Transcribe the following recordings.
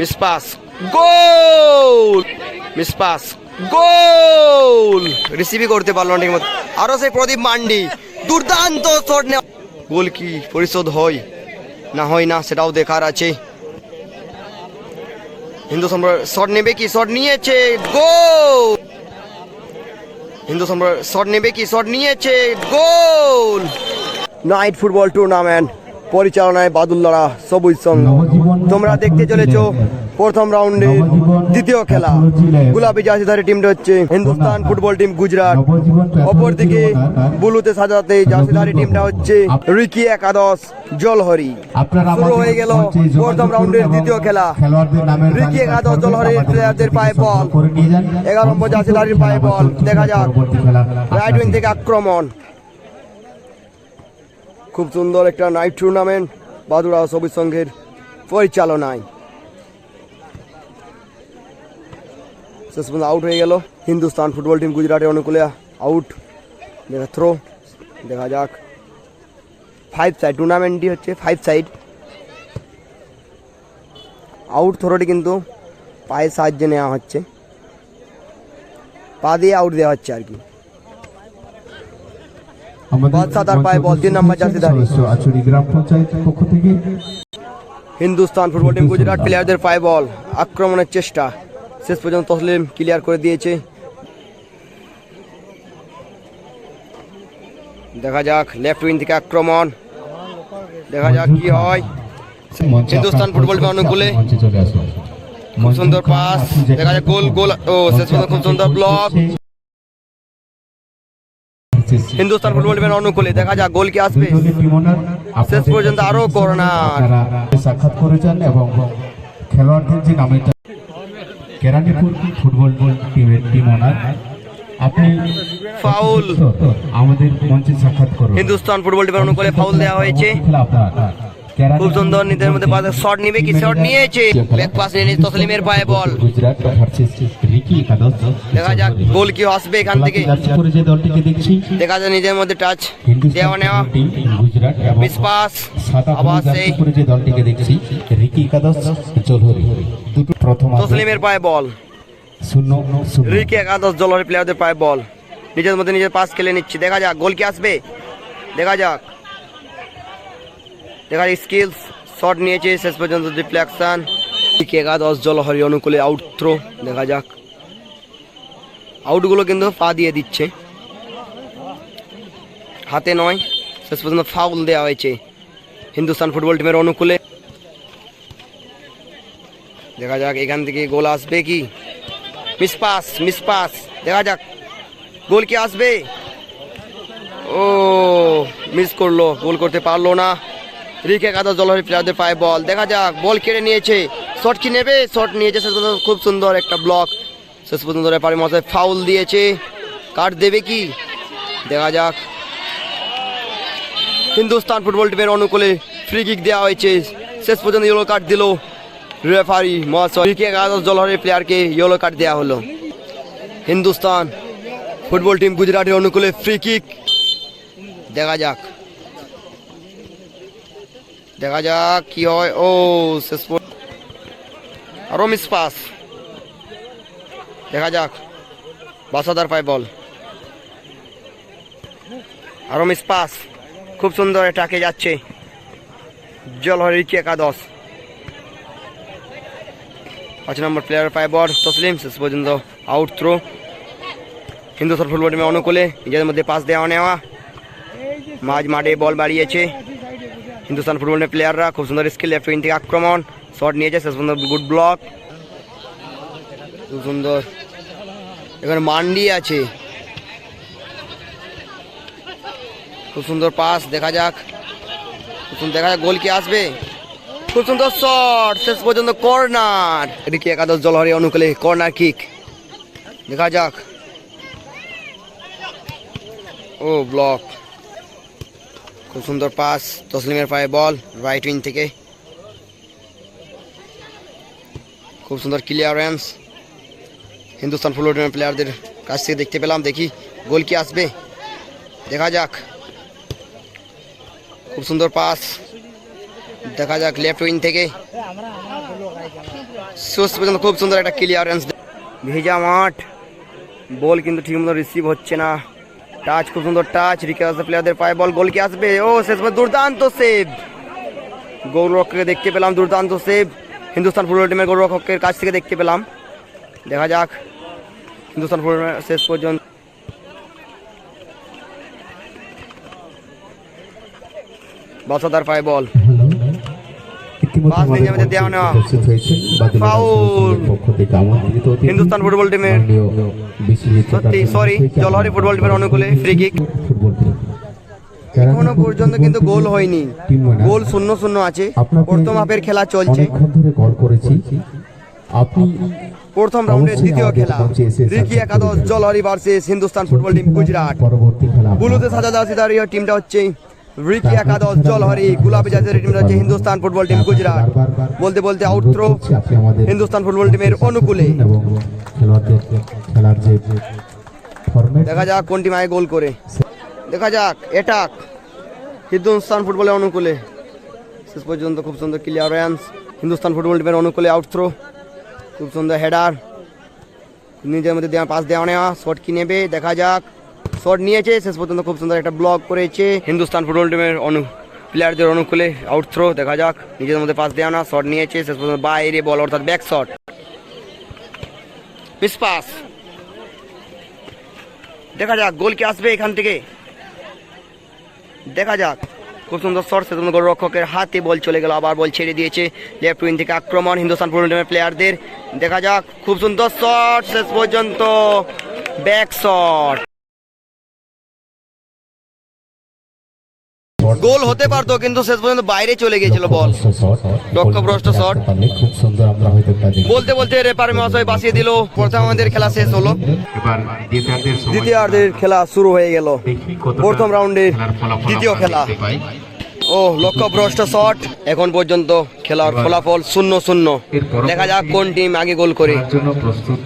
Miss pass goal miss pass goal রিসিভই করতে পারল না ঠিকমতো আরও সেই প্রদীপ মান্ডি দুর্দান্ত শট নেওয়া। গোল কি? পরিশোধ হয়? না হয় না সেটাও দেখার আছে। হিন্দু সম্রাট শট নেবে কি? শট নিয়েছে গোল হিন্দু সম্রাট শট নেবে কি? শট নিয়েছে গোল নাইট ফুটবল টুর্নামেন্ট পরিচালনায় বাদুল্লারা সবুজ সঙ্গ। তোমরা দেখতে চলেছ প্রথম রাউন্ডে দ্বিতীয় খেলা। গুলাবি জার্সিধারী টিমটা হচ্ছে হিন্দুস্তান ফুটবল টিম গুজরাট। অপরদিকে বুলুতে সাজাতে জার্সিধারী টিমটা হচ্ছে রিকি একাদশ জলহরি। শুরু হয়ে গেল প্রথম রাউন্ডের দ্বিতীয় খেলা। রিকি একাদশ জলহরির প্লেয়ারদের পায়ে বল। এগারো নম্বর জার্সিধারীর পায়ে বল দেখা যাক। রাইট উইং থেকে আক্রমণ। খুব সুন্দর একটা নাইট টুর্নামেন্ট বাদুড়া সবুজ সংঘের পরিচালনায়। শেষ পর্যন্ত আউট হয়ে গেল। হিন্দুস্তান ফুটবল টিম গুজরাটের অনুকূলে আউট দেখা থ্রো দেখা যাক। ফাইভ সাইড টুর্নামেন্টটি হচ্ছে ফাইভ সাইড আউট থ্রোটি কিন্তু পায়ের সাহায্যে নেওয়া হচ্ছে। পা দিয়ে আউট দেওয়া হচ্ছে আর কি। বাদশা তার পায়ে বল, তিন নম্বর জার্সি আচুরি গ্রাম পঞ্চায়েত পক্ষ থেকে। হিন্দুস্তান ফুটবল টিম গুজরাট প্লেয়ারদের পায়ে বল আক্রমণের চেষ্টা। শেষ পর্যন্ত তসলিম ক্লিয়ার করে দিয়েছে। দেখা যাক লেফট উইং থেকে আক্রমণ। দেখা যাক কি হয়। হিন্দুস্তান ফুটবল পরিচয় অনুকূলে খুব সুন্দর পাস দেখা যাক গোল গোল। ও শেষ পর্যন্ত খুব সুন্দর ব্লক হিন্দুস্তান ফুটবল টিমের অনুকূলে দেখা যাক গোল কি আসবে। শেষ পর্যন্ত আরও করোনা। সাক্ষাৎ করেছেন এবং খেলোয়াড়দের যে নামে কেরানীপুর ফুটবল টিমের টিম ওনার আপনি ফাউল। আমাদের মঞ্চে সাক্ষাৎ করুন। হিন্দুস্তান ফুটবল টিমের অনুকূলে ফাউল দেওয়া হয়েছে। খুব সুন্দর নিজের মধ্যে পাশে শট নিবে কি শট নিয়েছে? ব্যাক পাস নিয়ে তসলিমের পায়ে বল। দেখা যাক গোল কি আসবে এখান থেকে। জার্সি যে দলটিকে দেখছি। দেখা যায় নিজের মধ্যে টাচ দেওয়া নেওয়া। Miss pass. আবার সেই পরে যে দলটিকে দেখছি রিকি একাদশ জলহরি দুটো প্রথম তসলিমের পায়ে বল। শূন্য রিকে একাদশ জলহরি প্লেয়ারদের পায়ে বল। নিজের মধ্যে নিজের পাস খেলে নিচ্ছে। দেখা যাক গোল কি আসবে? দেখা যাক। দেখা স্কিলস শট নিয়েছে শেষ পর্যন্ত ডিফ্লেকশন রিকে একাদশ জলহরি অনুকূলে আউট থ্রো দেখা যাক। আউটগুলো কিন্তু পা দিয়ে দিচ্ছে। হাতে নয়, শেষ পর্যন্ত ফাউল দেওয়া হয়েছে। হিন্দুস্তান ফুটবল টিমের অনুকূলে। দেখা যাক, এখান থেকে গোল আসবে কি? মিস পাস মিস পাস দেখা যাক। গোল কি আসবে? ও মিস করল গোল করতে পারল না। রিক একাদশ জলহরি প্লেয়ারদের পায়ে বল। দেখা যাক, বল কেড়ে নিয়েছে। শট কি নেবে? শট নিয়েছে শেষ পর্যন্ত। খুব সুন্দর একটা ব্লক শেষ পর্যন্ত রেপারি মশাই ফাউল দিয়েছে। কাট দেবে কি? দেখা যাক। হিন্দুস্তান ফুটবল টিমের অনুকূলে ফ্রি কিক দেওয়া হয়েছে। শেষ পর্যন্ত ইয়েলো কার্ড দিল রেফারি মহাশয়। রিক একাদশ জলহরি প্লেয়ারকে ইয়েলো কার্ড দেওয়া হলো। হিন্দুস্তান ফুটবল টিম গুজরাটের অনুকূলে ফ্রি কিক দেখা যাক। দেখা যাক কি হয়। ও, শেষ আরও মিস পাস দেখা যাক। বাসাদার পায় বল আরও মিস পাস খুব সুন্দর এটাকে যাচ্ছে। জলহরি কি একাদশ। পাঁচ নম্বর প্লেয়ার পায় বল তসলিম, শেষ পর্যন্ত আউট থ্রো হিন্দুস্তান ফুটবল টিমের অনুকূলে নিজেদের মধ্যে পাস দেওয়া নেওয়া। মাঝ মাঠে বল বাড়িয়েছে। হিন্দুস্তান ফুটবল টিমের প্লেয়াররা খুব সুন্দর স্কিল লেফট উইং থেকে আক্রমণ শট নিয়েছে শেষ পর্যন্ত গুড ব্লক খুব সুন্দর। এখানে মান্ডি আছে। খুব সুন্দর পাস দেখা যাক। খুব সুন্দর, দেখা যাক গোল কি আসবে। খুব সুন্দর শট শেষ পর্যন্ত কর্নার এদিকে একাদশ জলহরি অনুকূলে কর্নার কিক দেখা যাক। ও ব্লক খুব সুন্দর পাস, তসলিমের পায়ে বল রাইট উইং থেকে। খুব সুন্দর ক্লিয়ারেন্স হিন্দুস্তান ফুটবল প্লেয়ারদের কাছ থেকে দেখতে পেলাম, দেখি গোল কি আসবে। দেখা যাক। খুব সুন্দর পাস। দেখা যাক লেফট উইং থেকে। শেষ পর্যন্ত খুব সুন্দর একটা ক্লিয়ারেন্স ভেজা মাঠ। বল কিন্তু ঠিক মতো রিসিভ হচ্ছে না। টাচ খুব সুন্দর টাচ রিকে আসবে প্লেয়ারদের পায়ে বল গোল কি আসবে? ও, শেষ দুর্দান্ত সেভ গৌরক্ষকে দেখতে পেলাম, দুর্দান্ত সেভ হিন্দুস্তান ফুটবল টিমের গৌরক্ষকের কাছ থেকে দেখতে পেলাম। দেখা যাক, হিন্দুস্তান ফুটবল শেষ পর্যন্ত। বাসাদার পায়ে বল হিন্দুস্তান ফুটবল টিমের সত্যি সরি জলহরি ফুটবল টিমের অনুকূলে ফ্রি কিক এখনও পর্যন্ত কিন্তু গোল হয়নি। গোল শূন্য শূন্য আছে। প্রথম হাফের খেলা চলছে। কল করেছি। আপনি প্রথম রাউন্ডের দ্বিতীয় খেলা। রিকি একাদশ। জলহরি versus Hindustan football team Gujarat. বুলুতে সাজা দাসিদারীয় টিমটা হচ্ছে রিকি একাদশ, জলহরি, গুলাবি জাতের টিমটা হচ্ছে হিন্দুস্তান ফুটবল টিম গুজরাট। বলতে বলতে আউট থ্রো হিন্দুস্তান ফুটবল টিমের অনুকূলে। দেখা যাক কোন টিম আগে গোল করে। দেখা যাক এটাক হিন্দুস্তান ফুটবলের অনুকূলে। শেষ পর্যন্ত খুব সুন্দর ক্লিয়ারেন্স হিন্দুস্তান ফুটবল টিমের অনুকূলে আউট থ্রো খুব সুন্দর হেডার নিজের মধ্যে দেওয়া পাস দেওয়া নেওয়া শট কি নেবে? দেখা যাক। শট নিয়েছে, শেষ পর্যন্ত খুব সুন্দর একটা ব্লক করেছে। হিন্দুস্তান ফুটবল টিমের অনু প্লেয়ারদের অনুকূলে আউট থ্রো দেখা যাক। নিজের মধ্যে পাস দেওয়া না শট নিয়েছে, শেষ পর্যন্ত বাইরে বল অর্থাৎ ব্যাক শট মিস পাস দেখা যাক গোল কি আসবে এখান থেকে। দেখা যাক। খুব সুন্দর শট সে গোলরক্ষকের হাতে বল চলে গেল, আবার বল ছেড়ে দিয়েছে লেফট উইং থেকে আক্রমণ, হিন্দুস্তান ফুটবল টিমের প্লেয়ারদের দেখা যাক, খুব সুন্দর শট শেষ পর্যন্ত ব্যাক শট গোল হতে পারতো কিন্তু শেষ পর্যন্ত বাইরে চলে গিয়েছিল বল। লক্ষ্যভ্রষ্ট শট। খুব সুন্দর আমরা হয়তো। বলতে বলতে রেপার মহাশয় বাঁচিয়ে দিল। প্রথম আমাদের খেলা শেষ হলো। এবার দ্বিতীয়ার্ধের সময় দ্বিতীয়ার্ধের খেলা শুরু হয়ে গেল। প্রথম রাউন্ডের দ্বিতীয় খেলা। ও লক্ষ্যভ্রষ্ট শট। এখন পর্যন্ত খেলার ফলাফল শূন্য শূন্য। দেখা যাক কোন টিম আগে গোল করে।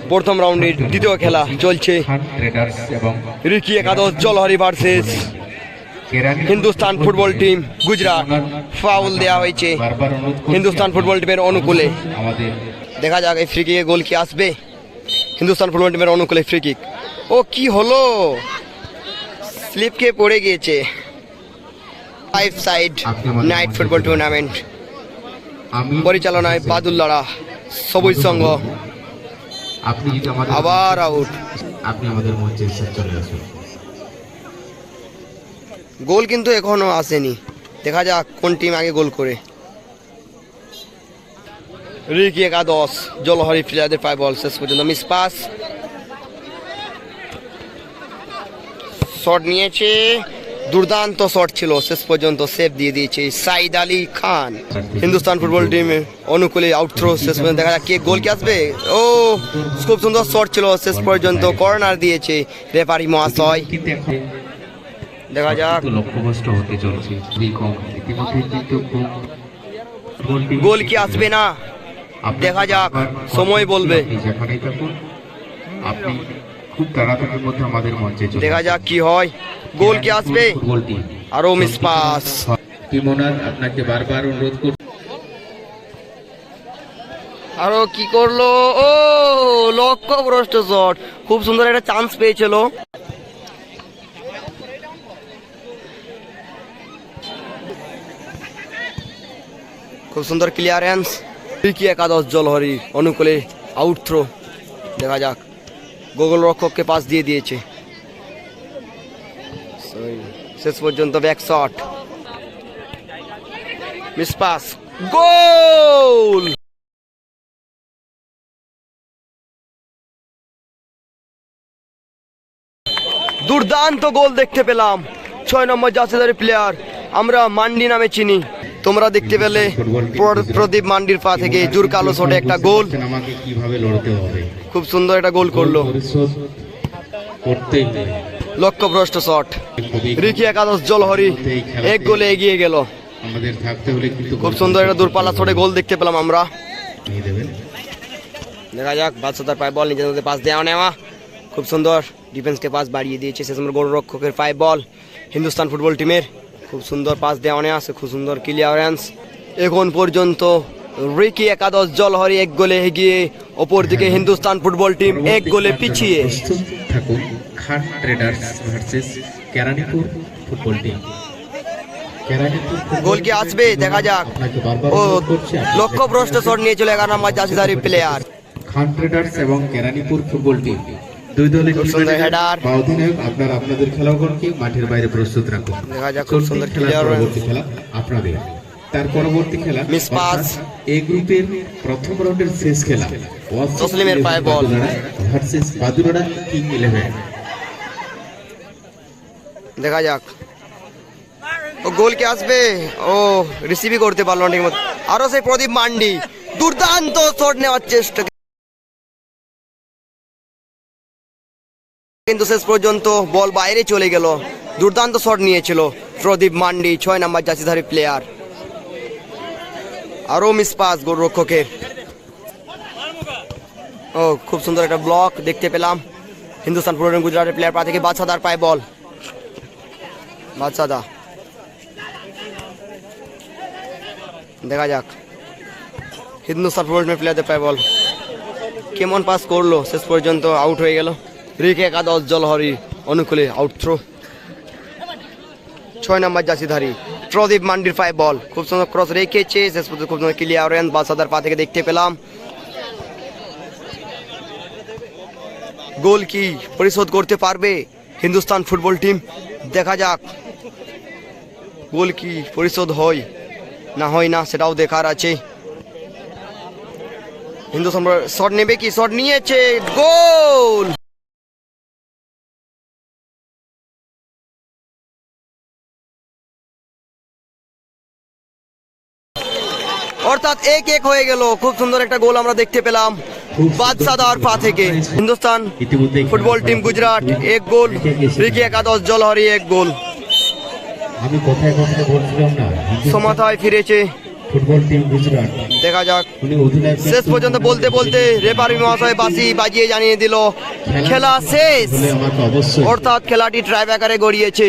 প্রথম রাউন্ডের দ্বিতীয় খেলা চলছে। খান ট্রেডার্স এবং রিকি একাদশ জলহরি versus Hindustan football team Gujarat foul দেওয়া হয়েছে। হিন্দুস্তান ফুটবল টিমের অনুকূলে। দেখা যাক এই ফ্রি কিকে গোল কি আসবে। হিন্দুস্তান ফুটবল টিমের অনুকূলে ফ্রি কিক ও কি হলো? স্লিপ খেয়ে পড়ে গিয়েছে। Five side night football tournament পরিচালনায় বাদুল্লারা সবুজ সংঘ আপনি যদি আমাদের আবার আউট আপনি আমাদের মঞ্চে চলে আসুন। গোল কিন্তু এখনও আসেনি। দেখা যাক কোন টিম আগে গোল করে। রিকি একাদশ, জলহরি প্লেয়ারদের পায় বল শেষ পর্যন্ত মিস পাস শট নিয়েছে, দুর্দান্ত শট ছিল, শেষ পর্যন্ত সেভ দিয়ে দিয়েছে সাইদ আলী খান। হিন্দুস্তান ফুটবল টিমের অনুকূলে আউট থ্রো শেষ পর্যন্ত দেখা যাক কে গোল কি আসবে। ও, খুব সুন্দর শট ছিল, শেষ পর্যন্ত কর্নার দিয়েছে রেফারি মহাশয়। দেখা যাক। লক্ষ্যভ্রষ্ট হতে চলছে। ইতিমধ্যে কিন্তু খুব গোল কি আসবে না? দেখা যাক, সময় বলবে। আপনি যেখানেই থাকুন আপনি খুব তাড়াতাড়ির মধ্যে আমাদের মঞ্চে চলে দেখা যাক কি হয়। গোল কি আসবে? ফুটবলটি আরও মিস পাস। টিমোনার আপনাকে বারবার অনুরোধ করছি। আরও কি করল? ও লক্ষ্য ভ্রষ্ট শট। খুব সুন্দর একটা চান্স পেয়েছিল। খুব সুন্দর ক্লিয়ারেন্স কি একাদশ জলহরি অনুকূলে আউট থ্রো দেখা যাক। গোগল রক্ষককে পাস দিয়ে দিয়েছে। শেষ পর্যন্ত back shot miss pass goal দুর্দান্ত গোল দেখতে পেলাম। ছয় নম্বর জাসিদারি প্লেয়ার আমরা মান্ডি নামে চিনি। তোমরা দেখতে পেলে প্র- প্রদীপ মান্ডির পা থেকে জুর কালো শটে একটা গোল। খুব সুন্দর একটা গোল করল। লক্ষ্যভ্রষ্ট শট। রিকি একাদশ জলহরি এক গোলে এগিয়ে গেল। খুব সুন্দর একটা দূরপাল্লা শটে গোল দেখতে পেলাম আমরা। দেখা যাক বাদশাদার পায়ে বল নিজের মধ্যে পাস দেওয়া নেওয়া খুব সুন্দর ডিফেন্সকে পাস বাড়িয়ে দিয়েছে। সে সময় গোলরক্ষকের পায়ে বল হিন্দুস্তান ফুটবল টিমের খুব সুন্দর পাস দেওয়া নেওয়া সে খুব সুন্দর ক্লিয়ারেন্স এখন পর্যন্ত রিকি একাদশ জলহরি এক গোলে এগিয়ে ওপর দিকে হিন্দুস্তান ফুটবল টিম এক গোলে পিছিয়ে। প্রস্তুত থাকুন Khan traders versus Keranipur football team goal কি আসবে? দেখা যাক। ও লক্ষ্য ভ্রষ্ট শট নিয়ে চলে এগারো নম্বর জাসিদারি প্লেয়ার খান ট্রেডার্স এবং কেরানীপুর ফুটবল টিম দুই দলের খুব সুন্দর অধিনায়ক আপনারা আপনাদের খেলোয়াড়কে মাঠের বাইরে প্রস্তুত রাখুন দেখা যাক খুব সুন্দর খেলার পরবর্তী খেলা আপনাদের। তার পরবর্তী খেলা গ্রুপের প্রথম রাউন্ডের শেষ খেলা। তসলিমের পায়ে বল। ভার্সেস বাদুড়ারা কিং ইলেভেন দেখা যাক। ও গোল কি আসবে? ও রিসিভই করতে পারল না ঠিক মতো আরও সেই প্রদীপ মান্ডি। দুর্দান্ত শট নেওয়ার চেষ্টা কিন্তু শেষ পর্যন্ত বল বাইরে চলে গেল। দুর্দান্ত শট নিয়েছিল প্রদীপ মান্ডি, ছয় নাম্বার জাসিধারী প্লেয়ার আরও মিস পাস গোলরক্ষকের। ও, খুব সুন্দর একটা ব্লক দেখতে পেলাম। হিন্দুস্তান ফুটবল গুজরাটের প্লেয়ার পা থেকে বাদশাদার পায় বল। বাদশাদা। দেখা যাক। হিন্দুস্তান ফুটবল প্লেয়ারদের পায় বল। কেমন পাস করল? শেষ পর্যন্ত আউট হয়ে গেল। রিকে একাদশ, জলহরি, অনুকূলে আউট থ্রো ছয় নম্বর জাসিধারী প্রদীপ মান্ডির পায়ে বল খুব সুন্দর ক্রস রেখেছে, শেষ পর্যন্ত খুব সুন্দর ক্লিয়ারেন্স বাদশাদার পা থেকে দেখতে পেলাম। গোল কি পরিশোধ করতে পারবে হিন্দুস্তান ফুটবল টিম দেখা যাক। গোল কি পরিশোধ হয়, না হয় না, সেটাও দেখার আছে। হিন্দুস্তান শট নেবে কি? শট নিয়েছে, গোল! অর্থাৎ এক এক হয়ে গেল। খুব সুন্দর একটা গোল আমরা দেখতে পেলাম বাদশাদার পা থেকে। হিন্দুস্তান ফুটবল টিম গুজরাট এক গোল। রিকি একাদশ জলহরি এক গোল। সমাথায় ফিরেছে। Football team Gujarat. দেখা যাক। শেষ পর্যন্ত বলতে বলতে রেফারি মহাশয় বাসি বাজিয়ে জানিয়ে দিল খেলা শেষ। অর্থাৎ খেলাটি ট্রাইব্যাকারে গড়িয়েছে।